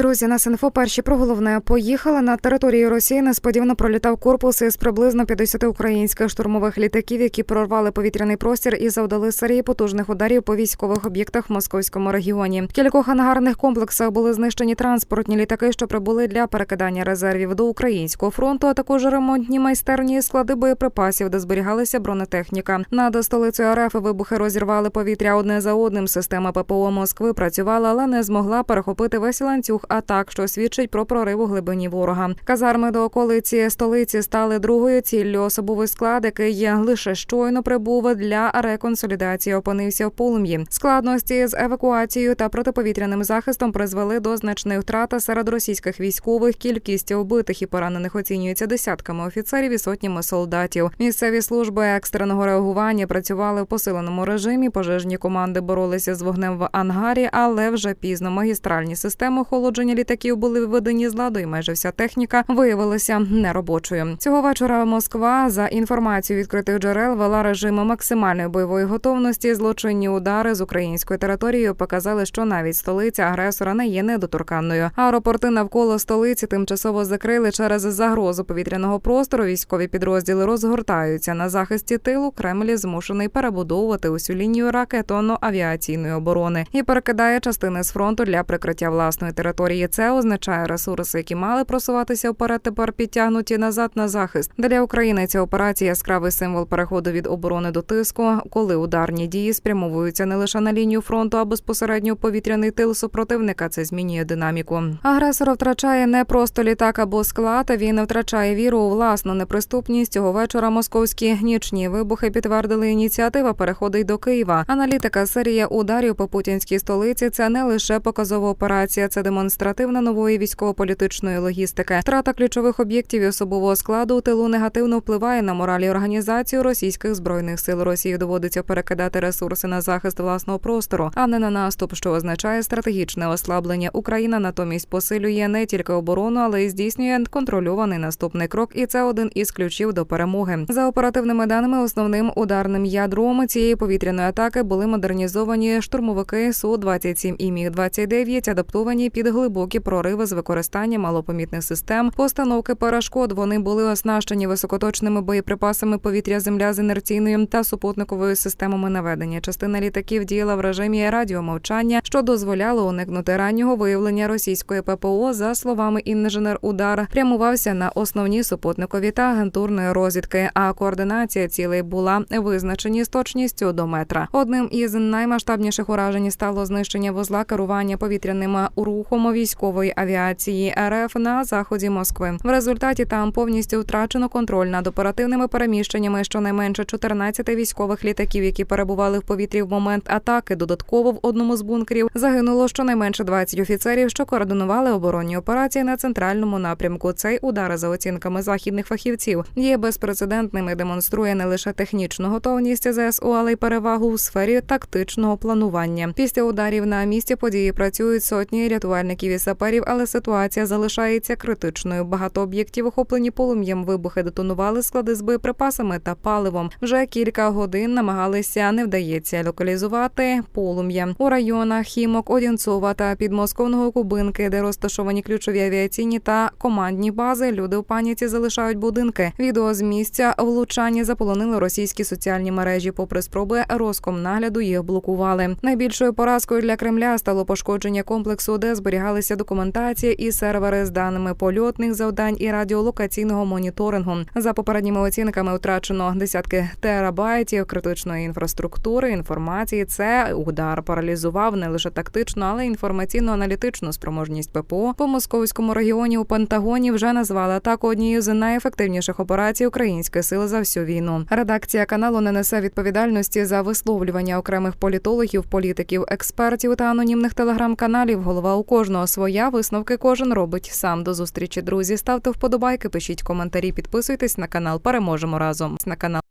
Друзі, нас інфо перші про головне поїхали на територію Росії. Несподівано пролітав корпус із приблизно 50 українських штурмових літаків, які прорвали повітряний простір і завдали серії потужних ударів по військових об'єктах в московському регіоні. В кількох ангарних комплексах були знищені транспортні літаки, що прибули для перекидання резервів до українського фронту, а також ремонтні майстерні склади боєприпасів, де зберігалася бронетехніка. Над столицею РФ вибухи розірвали повітря одне за одним. Система ППО Москви працювала, але не змогла перехопити весь ланцюг атак, що свідчить про прорив у глибині ворога. Казарми до околиці столиці стали другою ціллю. Особовий склад, який лише щойно прибув для реконсолідації, опинився в полум'ї. Складності з евакуацією та протиповітряним захистом призвели до значних втрат серед російських військових. Кількість вбитих і поранених оцінюється десятками офіцерів і сотнями солдатів. Місцеві служби екстреного реагування працювали в посиленому режимі. Пожежні команди боролися з вогнем в ангарі, але вже пізно магістральні системи охолодження літаків були введені з ладу, і майже вся техніка виявилася неробочою. Цього вечора Москва за інформацією відкритих джерел вела режим максимальної бойової готовності. Злочинні удари з української території показали, що навіть столиця агресора не є недоторканною. Аеропорти навколо столиці тимчасово закрили через загрозу повітряного простору. Військові підрозділи розгортаються на захисті тилу. Кремль змушений перебудовувати усю лінію ракетонно-авіаційної оборони і перекидає частини з фронту для прикриття власної території. Це означає ресурси, які мали просуватися вперед, тепер підтягнуті назад на захист. Для України ця операція яскравий символ переходу від оборони до тиску, коли ударні дії спрямовуються не лише на лінію фронту, а безпосередньо повітряний тил супротивника. Це змінює динаміку. Агресор втрачає не просто літак або склад. Він втрачає віру у власну неприступність. Цього вечора московські нічні вибухи підтвердили ініціатива переходить до Києва. Аналітика серія ударів по путінській столиці. Це не лише показова операція, це демонстративна нової військово-політичної логістики. Втрата ключових об'єктів і особового складу у тилу негативно впливає на мораль і організацію російських збройних сил. Росії доводиться перекидати ресурси на захист власного простору, а не на наступ, що означає стратегічне ослаблення. Україна натомість посилює не тільки оборону, але й здійснює контрольований наступний крок. І це один із ключів до перемоги. За оперативними даними, основним ударним ядром цієї повітряної атаки були модернізовані штурмовики су 27 і міг 29 адаптовані під глибокі прориви з використанням малопомітних систем. Постановки перешкод вони були оснащені високоточними боєприпасами повітря земля з інерційною та супутниковою системами наведення. Частина літаків діяла в режимі радіомовчання, що дозволяло уникнути раннього виявлення російської ППО. За словами інженер удар прямувався на основні супутникові та агентурної розвідки. А координація цілей була визначені з точністю до метра. Одним із наймасштабніших уражень стало знищення вузла керування повітряним рухом військової авіації РФ на заході Москви. В результаті там повністю втрачено контроль над оперативними переміщеннями. Щонайменше 14 військових літаків, які перебували в повітрі в момент атаки. Додатково в одному з бункерів загинуло щонайменше 20 офіцерів, що координували оборонні операції на центральному напрямку. Цей удар за оцінками західних фахівців є безпрецедентним і демонструє не лише технічну готовність ЗСУ, але й перевагу у сфері тактичного планування. Після ударів на місці події працюють сотні рятувальників і саперів, але ситуація залишається критичною. Багато об'єктів охоплені полум'ям. Вибухи детонували склади з боєприпасами та паливом. Вже кілька годин намагалися не вдається локалізувати полум'я у районах Хімок, Одінцова та підмосковного Кубинки, де розташовані ключові авіаційні та командні бази. Люди в паніці залишають будинки. Відео з місця влучання заполонили російські соціальні мережі. Попри спроби Роскомнагляду їх блокували. Найбільшою поразкою для Кремля стало пошкодження комплексу, де зберігалися документація і сервери з даними польотних завдань і радіолокаційного моніторингу. За попередніми оцінками втрачено десятки терабайтів критичної інфраструктури. Інформації це удар паралізував не лише тактично, але й інформаційно-аналітичну спроможність ППО по московському регіоні. У Пентагоні вже назвали атаку однією з найефективніших операцій української сили за всю війну. Редакція каналу не несе відповідальності за висловлювання окремих політологів, політиків, експертів та анонімних телеграм-каналів. Голова у кожного своя висновки кожен робить сам. До зустрічі друзі. Ставте вподобайки, пишіть коментарі, підписуйтесь на канал. Переможемо разом на канал.